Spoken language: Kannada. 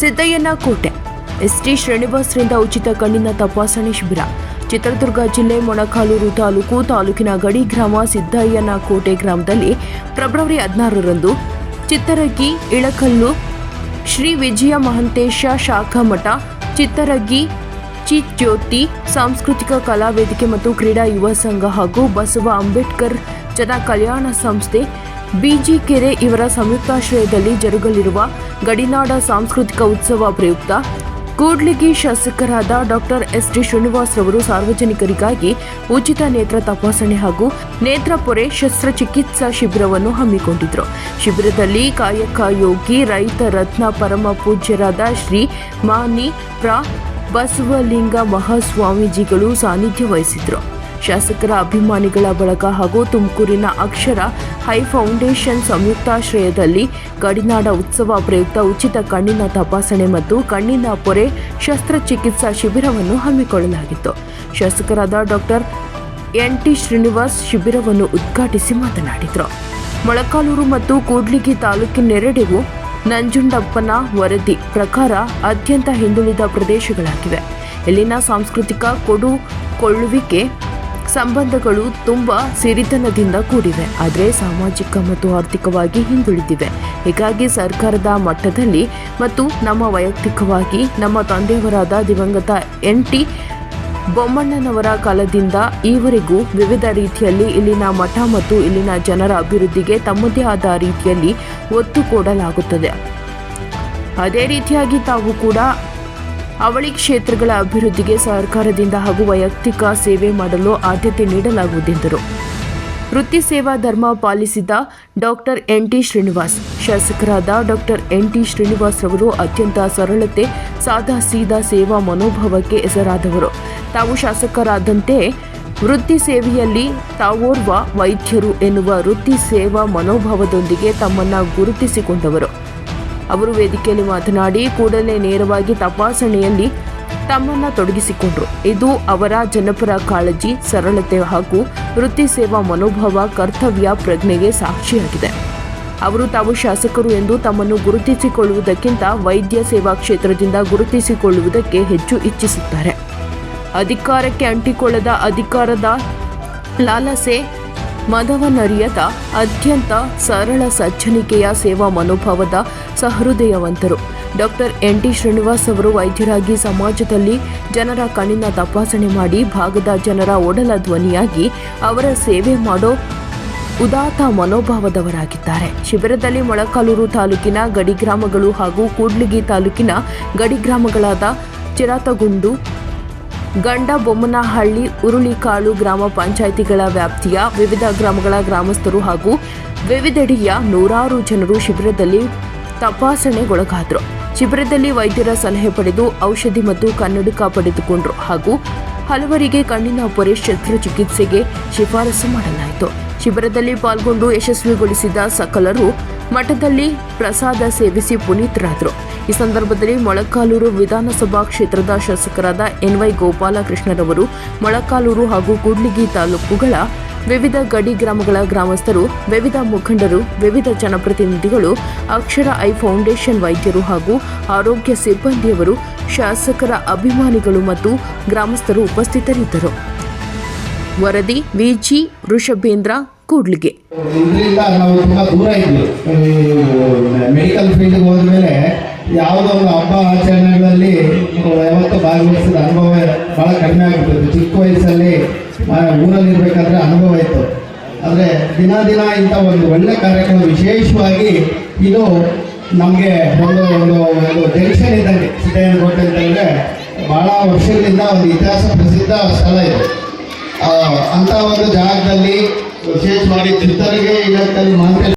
ಸಿದ್ದಯ್ಯನ ಕೋಟೆ. ಎಸ್ಟಿ ಶ್ರೀನಿವಾಸರಿಂದ ಉಚಿತ ಕಣ್ಣಿನ ತಪಾಸಣೆ ಶಿಬಿರ. ಚಿತ್ರದುರ್ಗ ಜಿಲ್ಲೆ ಮೊಣಕಾಲೂರು ತಾಲೂಕು ತಾಲೂಕಿನ ಗಡಿ ಗ್ರಾಮ ಸಿದ್ದಯ್ಯನ ಕೋಟೆ ಗ್ರಾಮದಲ್ಲಿ ಫೆಬ್ರವರಿ ಹದಿನಾರರಂದು ಚಿತ್ತರಗಿ, ಇಳಕಲ್ಲು, ಶ್ರೀ ವಿಜಯ ಮಹಂತೇಶ ಶಾಖಾ ಮಠ, ಚಿತ್ತರಗಿ ಚಿಜ್ಯೋತಿ ಸಾಂಸ್ಕೃತಿಕ ಕಲಾ ವೇದಿಕೆ ಮತ್ತು ಕ್ರೀಡಾ ಯುವ ಸಂಘ ಹಾಗೂ ಬಸವ ಅಂಬೇಡ್ಕರ್ ಜನ ಕಲ್ಯಾಣ ಸಂಸ್ಥೆ ಬಿಜಿಕೆರೆ ಇವರ ಸಂಯುಕ್ತಾಶ್ರಯದಲ್ಲಿ ಜರುಗಲಿರುವ ಗಡಿನಾಡ ಸಾಂಸ್ಕೃತಿಕ ಉತ್ಸವ ಪ್ರಯುಕ್ತ ಕೂಡ್ಲಿಗಿ ಶಾಸಕರಾದ ಡಾಕ್ಟರ್ ಎಸ್ ಟಿ ಶ್ರೀನಿವಾಸ್ ರವರು ಸಾರ್ವಜನಿಕರಿಗಾಗಿ ಉಚಿತ ನೇತ್ರ ತಪಾಸಣೆ ಹಾಗೂ ನೇತ್ರ ಪೊರೆ ಶಸ್ತ್ರಚಿಕಿತ್ಸಾ ಶಿಬಿರವನ್ನು ಹಮ್ಮಿಕೊಂಡಿದ್ರು. ಶಿಬಿರದಲ್ಲಿ ಕಾಯಕ ಯೋಗಿ, ರೈತ ರತ್ನ ಪರಮ ಪೂಜ್ಯರಾದ ಶ್ರೀ ಮಾನಿ ಪ್ರ ಬಸವಲಿಂಗ ಮಹಾಸ್ವಾಮೀಜಿಗಳು ಸಾನ್ನಿಧ್ಯ ವಹಿಸಿದ್ರು. ಶಾಸಕರ ಅಭಿಮಾನಿಗಳ ಬಳಗ ಹಾಗೂ ತುಮಕೂರಿನ ಅಕ್ಷರ ಹೈ ಫೌಂಡೇಶನ್ ಸಂಯುಕ್ತಾಶ್ರಯದಲ್ಲಿ ಗಡಿನಾಡ ಉತ್ಸವ ಪ್ರಯುಕ್ತ ಉಚಿತ ಕಣ್ಣಿನ ತಪಾಸಣೆ ಮತ್ತು ಕಣ್ಣಿನ ಪೊರೆ ಶಸ್ತ್ರಚಿಕಿತ್ಸಾ ಶಿಬಿರವನ್ನು ಹಮ್ಮಿಕೊಳ್ಳಲಾಗಿತ್ತು. ಶಾಸಕರಾದ ಡಾಕ್ಟರ್ ಎನ್ ಟಿ ಶ್ರೀನಿವಾಸ್ ಶಿಬಿರವನ್ನು ಉದ್ಘಾಟಿಸಿ ಮಾತನಾಡಿದರು. ಮೊಳಕಾಲೂರು ಮತ್ತು ಕೂಡ್ಲಿಗಿ ತಾಲೂಕಿನೆರಡೆಗೂ ನಂಜುಂಡಪ್ಪನ ವರದಿ ಪ್ರಕಾರ ಅತ್ಯಂತ ಹಿಂದುಳಿದ ಪ್ರದೇಶಗಳಾಗಿವೆ. ಇಲ್ಲಿನ ಸಾಂಸ್ಕೃತಿಕ ಕೊಡುಕೊಳ್ಳುವಿಕೆ ಸಂಬಂಧಗಳು ತುಂಬಾ ಸಿರಿತನದಿಂದ ಕೂಡಿವೆ, ಆದರೆ ಸಾಮಾಜಿಕ ಮತ್ತು ಆರ್ಥಿಕವಾಗಿ ಹಿಂದುಳಿದಿವೆ. ಹೀಗಾಗಿ ಸರ್ಕಾರದ ಮಟ್ಟದಲ್ಲಿ ಮತ್ತು ನಮ್ಮ ವೈಯಕ್ತಿಕವಾಗಿ ನಮ್ಮ ತಂದೆಯವರಾದ ದಿವಂಗತ ಎನ್ ಟಿ ಬೊಮ್ಮಣ್ಣನವರ ಕಾಲದಿಂದ ಈವರೆಗೂ ವಿವಿಧ ರೀತಿಯಲ್ಲಿ ಇಲ್ಲಿನ ಮಠ ಮತ್ತು ಇಲ್ಲಿನ ಜನರ ಅಭಿವೃದ್ಧಿಗೆ ತಮ್ಮದೇ ಆದ ರೀತಿಯಲ್ಲಿ ಒತ್ತು ಕೊಡಲಾಗುತ್ತದೆ. ಅದೇ ರೀತಿಯಾಗಿ ತಾವು ಕೂಡ ಅವಳಿ ಕ್ಷೇತ್ರಗಳ ಅಭಿವೃದ್ಧಿಗೆ ಸರ್ಕಾರದಿಂದ ಹಾಗೂ ವೈಯಕ್ತಿಕ ಸೇವೆ ಮಾಡಲು ಆದ್ಯತೆ ನೀಡಲಾಗುವುದೆಂದರು. ವೃತ್ತಿ ಸೇವಾ ಧರ್ಮ ಪಾಲಿಸಿದ ಡಾಕ್ಟರ್ ಎನ್ ಟಿ ಶ್ರೀನಿವಾಸ್, ಶಾಸಕರಾದ ಡಾಕ್ಟರ್ ಎನ್ ಟಿ ಶ್ರೀನಿವಾಸ್ ರವರು ಅತ್ಯಂತ ಸರಳತೆ, ಸಾದಾ ಸೀದಾ ಸೇವಾ ಮನೋಭಾವಕ್ಕೆ ಹೆಸರಾದವರು. ತಾವು ಶಾಸಕರಾದಂತೆ ವೃತ್ತಿ ಸೇವೆಯಲ್ಲಿ ತಾವೋರ್ವ ವೈದ್ಯರು ಎನ್ನುವ ವೃತ್ತಿ ಸೇವಾ ಮನೋಭಾವದೊಂದಿಗೆ ತಮ್ಮನ್ನು ಗುರುತಿಸಿಕೊಂಡವರು. ಅವರು ವೇದಿಕೆಯಲ್ಲಿ ಮಾತನಾಡಿ, ಕೂಡಲೇ ನೇರವಾಗಿ ತಪಾಸಣೆಯಲ್ಲಿ ತಮ್ಮನ್ನ ತೊಡಗಿಸಿಕೊಂಡರು. ಇದು ಅವರ ಜನಪರ ಕಾಳಜಿ, ಸರಳತೆ ಹಾಗೂ ವೃತ್ತಿ ಸೇವಾ ಮನೋಭಾವ, ಕರ್ತವ್ಯ, ಪ್ರಜ್ಞೆಗೆ ಸಾಕ್ಷಿಯಾಗಿದೆ. ಅವರು ತಾವು ಶಾಸಕರು ಎಂದು ತಮ್ಮನ್ನು ಗುರುತಿಸಿಕೊಳ್ಳುವುದಕ್ಕಿಂತ ವೈದ್ಯ ಸೇವಾ ಕ್ಷೇತ್ರದಿಂದ ಗುರುತಿಸಿಕೊಳ್ಳುವುದಕ್ಕೆ ಹೆಚ್ಚು ಇಚ್ಛಿಸುತ್ತಾರೆ. ಅಧಿಕಾರಕ್ಕೆ ಅಂಟಿಕೊಳ್ಳದ ಅಧಿಕಾರದ ಲಾಲಸೆ ಮದವನರಿಯದ ಅತ್ಯಂತ ಸರಳ ಸಜ್ಜನಿಕೆಯ ಸೇವಾ ಮನೋಭಾವದ ಸಹೃದಯವಂತರು. ಡಾಕ್ಟರ್ ಎನ್ ಟಿ ಶ್ರೀನಿವಾಸ್ ಅವರು ವೈದ್ಯರಾಗಿ ಸಮಾಜದಲ್ಲಿ ಜನರ ಕಣ್ಣಿನ ತಪಾಸಣೆ ಮಾಡಿ ಭಾಗದ ಜನರ ಒಡಲ ಧ್ವನಿಯಾಗಿ ಅವರ ಸೇವೆ ಮಾಡೋ ಉದಾತ್ತ ಮನೋಭಾವದವರಾಗಿದ್ದಾರೆ. ಶಿಬಿರದಲ್ಲಿ ಮೊಳಕಾಲೂರು ತಾಲೂಕಿನ ಗಡಿ ಗ್ರಾಮಗಳು ಹಾಗೂ ಕೂಡ್ಲಿಗಿ ತಾಲೂಕಿನ ಗಡಿ ಗ್ರಾಮಗಳಾದ ಚಿರಾತಗುಂಡು ಗಂಡಬೊಮ್ಮನಹಳ್ಳಿ ಉರುಳಿಕಾಳು ಗ್ರಾಮ ಪಂಚಾಯಿತಿಗಳ ವ್ಯಾಪ್ತಿಯ ವಿವಿಧ ಗ್ರಾಮಗಳ ಗ್ರಾಮಸ್ಥರು ಹಾಗೂ ವಿವಿಧೆಡೆಯ ನೂರಾರು ಜನರು ಶಿಬಿರದಲ್ಲಿ ತಪಾಸಣೆಗೊಳಗಾದರು. ಶಿಬಿರದಲ್ಲಿ ವೈದ್ಯರ ಸಲಹೆ ಪಡೆದು ಔಷಧಿ ಮತ್ತು ಕನ್ನಡಕ ಪಡೆದುಕೊಂಡರು ಹಾಗೂ ಹಲವರಿಗೆ ಕಣ್ಣಿನ ಪೊರೆ ಶಸ್ತ್ರಚಿಕಿತ್ಸೆಗೆ ಶಿಫಾರಸು ಮಾಡಲಾಯಿತು. ಶಿಬಿರದಲ್ಲಿ ಪಾಲ್ಗೊಂಡು ಯಶಸ್ವಿಗೊಳಿಸಿದ ಸಕಲರು ಮಠದಲ್ಲಿ ಪ್ರಸಾದ ಸೇವಿಸಿ ಪುನೀತರಾದರು. ಈ ಸಂದರ್ಭದಲ್ಲಿ ಮೊಳಕಾಲೂರು ವಿಧಾನಸಭಾ ಕ್ಷೇತ್ರದ ಶಾಸಕರಾದ ಎನ್ವೈ ಗೋಪಾಲಕೃಷ್ಣರವರು, ಮೊಳಕಾಲೂರು ಹಾಗೂ ಕೂಡ್ಲಿಗಿ ತಾಲೂಕುಗಳ ವಿವಿಧ ಗಡಿ ಗ್ರಾಮಗಳ ಗ್ರಾಮಸ್ಥರು, ವಿವಿಧ ಮುಖಂಡರು, ವಿವಿಧ ಜನಪ್ರತಿನಿಧಿಗಳು, ಅಕ್ಷರ ಐ ಫೌಂಡೇಶನ್ ವೈದ್ಯರು ಹಾಗೂ ಆರೋಗ್ಯ ಸಿಬ್ಬಂದಿಯವರು, ಶಾಸಕರ ಅಭಿಮಾನಿಗಳು ಮತ್ತು ಗ್ರಾಮಸ್ಥರು ಉಪಸ್ಥಿತರಿದ್ದರು. ವರದಿ ವಿಜಿ ವೃಷಭೇಂದ್ರ ಕೂಡ್ಲಿಗೆ. ನಾವು ತುಂಬ ದೂರ ಇದ್ವಿ. ಮೆಡಿಕಲ್ ಫೀಲ್ಡ್ಗೆ ಹೋದ್ಮೇಲೆ ಯಾವುದೋ ಒಂದು ಹಬ್ಬ ಆಚರಣೆಗಳಲ್ಲಿ ಯಾವತ್ತೂ ಭಾಗವಹಿಸಿದ ಅನುಭವ ಭಾಳ ಕಡಿಮೆ ಆಗ್ಬಿಟ್ಟಿತ್ತು. ಚಿಕ್ಕ ವಯಸ್ಸಲ್ಲಿ ಊರಲ್ಲಿ ಇರಬೇಕಾದ್ರೆ ಅನುಭವ ಇತ್ತು. ಆದರೆ ದಿನ ದಿನ ಇಂಥ ಒಂದು ಒಳ್ಳೆ ಕಾರ್ಯಕ್ರಮ ವಿಶೇಷವಾಗಿ ಇದು ನಮಗೆ ಒಂದು ಒಂದು ಒಂದು ಜಂಕ್ಷನ್ ಇದ್ದಂಗೆ. ಸಿದ್ದಯ್ಯನ ಕೋಟೆ ಅಂತಂದರೆ ಭಾಳ ವರ್ಷಗಳಿಂದ ಒಂದು ಇತಿಹಾಸ ಪ್ರಸಿದ್ಧ ಸ್ಥಳ ಇದೆ. ಅಂಥ ಒಂದು ಜಾಗದಲ್ಲಿ ವಿಶೇಷವಾಗಿ ಚಿತ್ತರಿಗೆ ಇಲಾಖೆಯಲ್ಲಿ ಮಾತ್ರ